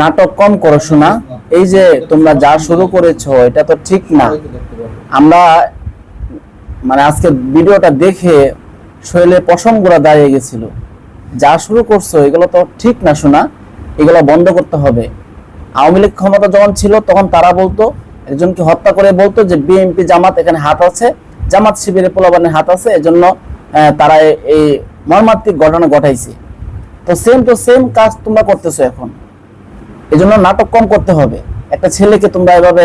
নাটক কম করো শোনা এই যে তোমরা যা শুরু করেছ, এটা তো ঠিক না। আমরা মানে আজকে ভিডিওটা দেখে শৈলে পশমগুলা দাঁড়িয়ে গেছিল। যা শুরু করছ, এগুলো তো ঠিক না শোনা এগুলো বন্ধ করতে হবে। আওয়ামী লীগ ক্ষমতা যখন ছিল, তখন তারা বলতো, একজনকে হত্যা করে বলতো যে বিএনপি জামাত এখানে হাত আছে, জামাত শিবিরে পোলাবানের হাত আছে, এজন্য তারা এই মর্মান্তিক ঘটনা ঘটাইছে। তো সেম টু সেম কাজ তোমরা করতেছো এখন। এই জন্য নাটক কম করতে হবে। একটা ছেলেকে তোমরা এভাবে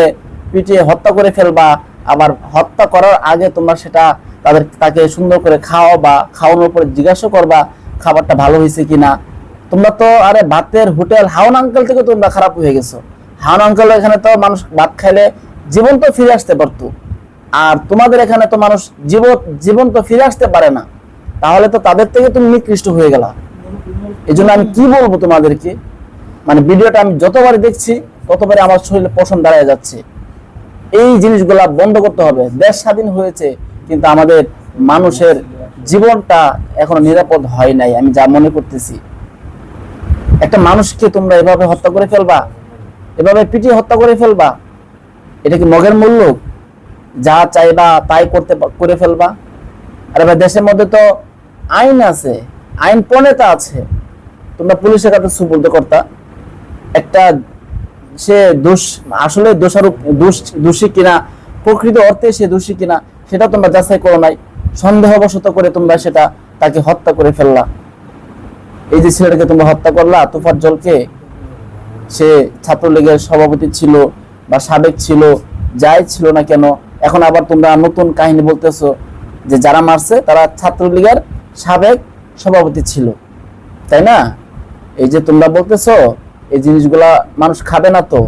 পিটিয়ে হত্যা করে ফেলবা, আবার হত্যা করার আগে তোমরা সেটা তাদের তাকে সুন্দর করে খাওয়া বা খাওয়ানোর পরে জিজ্ঞাসা করবা, খাবারটা ভালো হয়েছে কিনা। তোমরা তো, আরে ভাতের হোটেল, হাওন আঙ্কেল থেকে তোমরা খারাপ হয়ে গেছো। হাওন আঙ্কেল এখানে তো মানুষ ভাত খাইলে জীবন তো ফিরে আসতে পারতো। আর তোমাদের এখানে তো মানুষ জীবন জীবন তো ফিরে আসতে পারে না। তাহলে তো তাদের থেকে তুমি নিকৃষ্ট হয়ে গেলা। এই আমি কি বলব তোমাদেরকে? মানে ভিডিওটা আমি যতবারই দেখছি, ততবারই আমার শরীরে পছন্দ দাঁড়িয়ে যাচ্ছে। এই জিনিসগুলা বন্ধ করতে হবে। দেশ স্বাধীন হয়েছে, কিন্তু আমাদের মানুষের জীবনটা এখনও নিরাপদ হয় নাই, আমি যা মনে করতেছি। একটা মানুষকে তোমরা এভাবে হত্যা করে ফেলবা, এভাবে পিটিয়ে হত্যা করে ফেলবা, এটা কি মগের মূল্য? যা চাইবা তাই করতে করে ফেলবা। আরে ভাই, দেশের মধ্যে তো আইন আছে, আইন প্রণেতা আছে। তোমরা পুলিশের কাছে সুপর্দ কর্তা। একটা সে দোষ, আসলে দোষারোপ, দোষ, দোষী কিনা, প্রকৃত অর্থে সে দোষী কিনা, সেটা তোমরা যাচাই করো নাই। সন্দেহবশত করে তোমরা সেটা তাকে হত্যা করে ফেললা। এই যে ছেলেটাকে তোমরা হত্যা করলা তুফার জলকে সে ছাত্রলীগের সভাপতি ছিল বা সাবেক ছিল, যাই ছিল না কেন, এখন আবার তোমরা নতুন কাহিনী বলতেছো যে যারা মারছে, তারা ছাত্রলীগের সাবেক সভাপতি ছিল। তাই না? এই যে তোমরা বলতেছো এই জিনিসগুলা মানুষ খাবে না তো।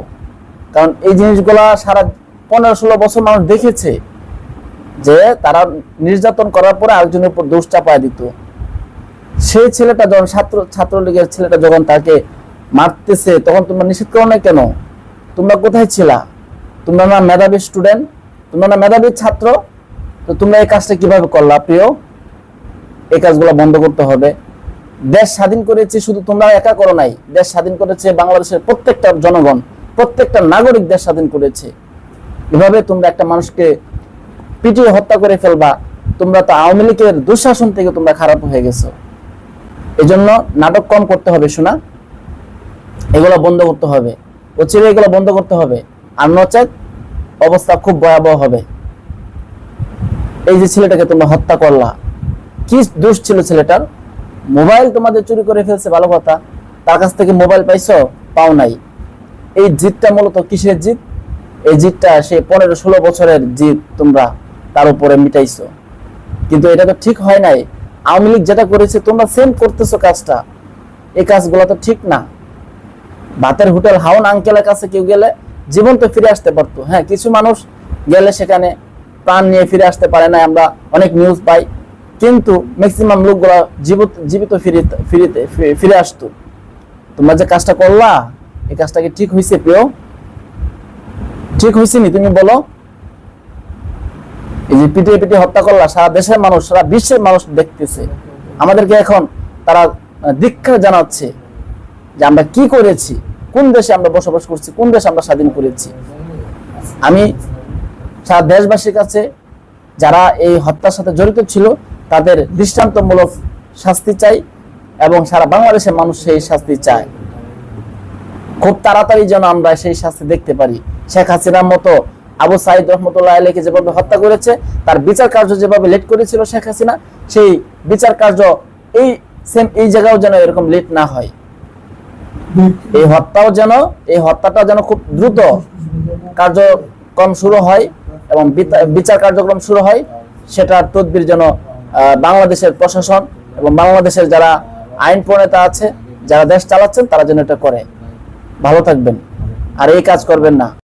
কারণ এই জিনিসগুলা সারা পনেরো ষোলো বছর মানুষ দেখেছে যে তারা নির্যাতন করার পরে আরেকজনের উপর দোষ চাপায় দিত। সেই ছেলেটা যখন ছাত্র ছাত্রলীগের ছেলেটা যখন তাকে মারতেছে, তখন তোমরা নিষেধ করো না কেন? তোমরা কোথায় ছিলা? তোমরা না মেধাবী স্টুডেন্ট তোমরা না মেধাবী ছাত্র? তো তোমরা এই কাজটা কীভাবে করলা প্রিয়? এই কাজগুলো বন্ধ করতে হবে। দেশ স্বাধীন করেছে, শুধু তোমরা একা করো নাই। দেশ স্বাধীন করেছে বাংলাদেশের প্রত্যেকটা জনগণ, প্রত্যেকটা নাগরিক দেশ স্বাধীন করেছে। এভাবে তোমরা একটা মানুষকে পিটিয়ে হত্যা করে ফেলবা, তোমরা তো আওয়ামী লীগের দুঃশাসন থেকে তোমরা খারাপ হয়ে গেছো। এই জন্য নাটক কম করতে হবে, শোনা। এগুলো বন্ধ করতে হবে। অচিরে এগুলো বন্ধ করতে হবে। আর নচেত অবস্থা খুব ভয়াবহ হবে। এই যে ছেলেটাকে তোমরা হত্যা করলা। কি দোষ ছিল ছেলেটার? মোবাইল তোমাদের চুরি করে ফেলছে, ভালো কথা। তার কাছ থেকে মোবাইল পাইছো? পাও নাই। এই জিতটা মূলত কিসের জিত? এই জিতটা সে পনেরো ষোলো বছরের জিত তোমরা তার উপরে মিটাইছো। কিন্তু এটা তো ঠিক হয় নাই। আওয়ামী লীগ যেটা করেছে, তোমরা সেম করতেছো কাজটা। এই কাজগুলো তো ঠিক না। ভাতের হোটেল হাওন আঙ্কেলের কাছে কেউ গেলে জীবন তো ফিরে আসতে পারতো। হ্যাঁ কিছু মানুষ গেলে সেখানে প্রাণ নিয়ে ফিরে আসতে পারে না আমরা অনেক নিউজ পাই। কিন্তু ম্যাক্সিমাম লোকগুলো জীবিত জীবিত ফিরে ফিরিতে ফিরে আসতো। তোমরা যে কাজটা করলা, এই কাজটা কি ঠিক হয়েছে প্রিয়? ঠিক হয়েছে নি তুমি বলো। এই যে পিটিয়ে পিটিয়ে হত্যা করলা, সারা দেশের মানুষ, সারা বিশ্বের মানুষ দেখতেছে। আমাদেরকে এখন তারা দীক্ষা জানাচ্ছে যে আমরা কি করেছি, কোন দেশে আমরা বসবাস করছি, কোন দেশে আমরা স্বাধীন করেছি। আমি সারা দেশবাসীর কাছে, যারা এই হত্যার সাথে জড়িত ছিল তাদের দৃষ্টান্তমূলক শাস্তি চাই এবং সারা বাংলাদেশের মানুষ সেই শাস্তি চায়। খুব তাড়াতাড়ি যেন আমরা সেই শাস্তি দেখতে পারি। শেখ হাসিনার মতো আবু সাইদ রহমতুল্লাহ আলীকে যেভাবে হত্যা করেছে, তার বিচার কার্য যেভাবে লেট করেছিল শেখ হাসিনা, সেই বিচার কার্য এই সেম এই জায়গাও যেন এরকম লেট না হয়। এই হত্যাও যেন, এই হত্যাটা যেন খুব দ্রুত কার্যক্রম শুরু হয় এবং বিচার কার্যক্রম শুরু হয়, সেটার তদবির যেন বাংলাদেশের প্রশাসন এবং বাংলাদেশের যারা আইন প্রণেতা আছে, যারা দেশ চালাচ্ছেন, তারা যেন এটা করে। ভালো থাকবেন। আর এই কাজ করবেন না।